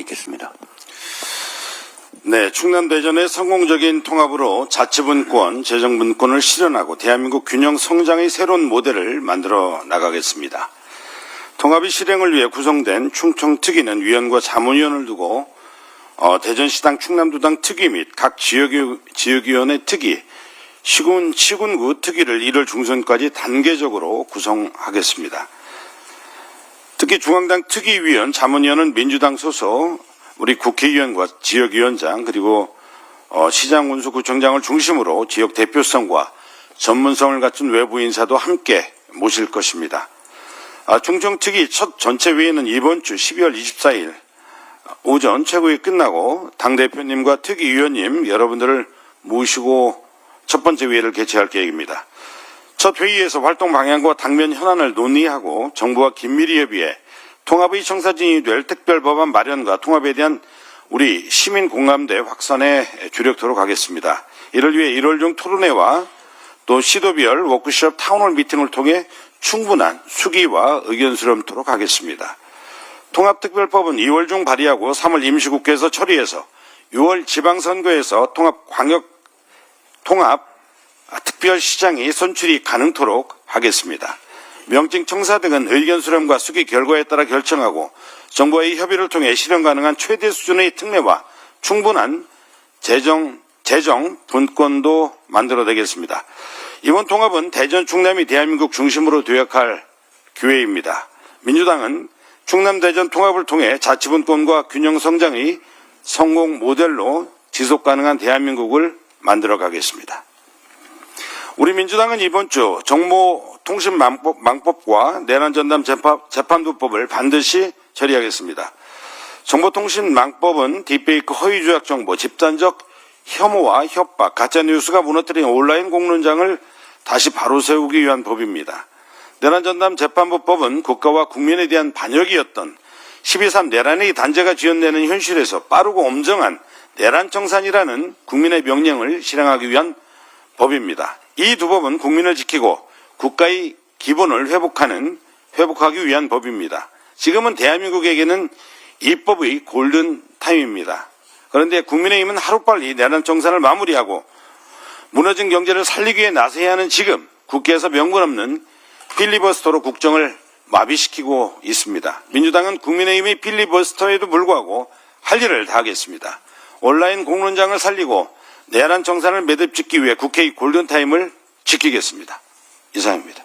있겠습니다. 네, 충남대전의 성공적인 통합으로 자치분권, 재정분권을 실현하고 대한민국 균형 성장의 새로운 모델을 만들어 나가겠습니다. 통합의 실행을 위해 구성된 충청특위는 위원과 자문위원을 두고 어, 대전시당 충남도당 특위 및 각 지역위, 지역위원회 특위, 시군, 시군구 특위를 1월 중순까지 단계적으로 구성하겠습니다. 특히 중앙당 특위위원, 자문위원은 민주당 소속 우리 국회의원과 지역위원장 그리고 어, 시장 군수 구청장을 중심으로 지역 대표성과 전문성을 갖춘 외부 인사도 함께 모실 것입니다. 아, 충청특위 첫 전체 회의는 이번 주 12월 24일 오전 최고위 끝나고 당대표님과 특위위원님 여러분들을 모시고 첫 번째 회의를 개최할 계획입니다. 첫 회의에서 활동 방향과 당면 현안을 논의하고 정부와 긴밀히 협의해 통합의 청사진이 될 특별법안 마련과 통합에 대한 우리 시민 공감대 확산에 주력토록 하겠습니다. 이를 위해 1월 중 토론회와 또 시도별 워크숍 타운홀 미팅을 통해 충분한 수기와 의견 수렴토록 하겠습니다. 통합특별법은 2월 중 발의하고 3월 임시국회에서 처리해서 6월 지방선거에서 통합 광역 통합 특별시장이 선출이 가능토록 하겠습니다. 명칭 청사 등은 의견 수렴과 수기 결과에 따라 결정하고 정부와의 협의를 통해 실현 가능한 최대 수준의 특례와 충분한 재정 재정 분권도 만들어내겠습니다. 이번 통합은 대전 충남이 대한민국 중심으로 도약할 기회입니다. 민주당은 충남 대전 통합을 통해 자치분권과 균형 성장의 성공 모델로 지속 가능한 대한민국을 만들어 가겠습니다. 우리 민주당은 이번 주 정보 통신 망법, 과 내란 전담 재판 부법을 반드시 처리하겠습니다. 정보통신 망법은 딥페이크 허위조작 정보, 집단적 혐오와 협박, 가짜 뉴스가 무너뜨린 온라인 공론장을 다시 바로 세우기 위한 법입니다. 내란 전담 재판부법은 국가와 국민에 대한 반역이었던 12.3 내란의 단죄가 지연되는 현실에서 빠르고 엄정한 내란 청산이라는 국민의 명령을 실행하기 위한 법입니다. 이 두 법은 국민을 지키고 국가의 기본을 회복하는 회복하기 위한 법입니다. 지금은 대한민국에게는 입법의 골든 타임입니다. 그런데 국민의힘은 하루빨리 내란 정산을 마무리하고 무너진 경제를 살리기 위해 나서야 하는 지금 국회에서 명분 없는 필리버스터로 국정을 마비시키고 있습니다. 민주당은 국민의힘이 필리버스터에도 불구하고 할 일을 다 하겠습니다. 온라인 공론장을 살리고 내란 정산을 매듭짓기 위해 국회의 골든타임을 지키겠습니다. 이상입니다.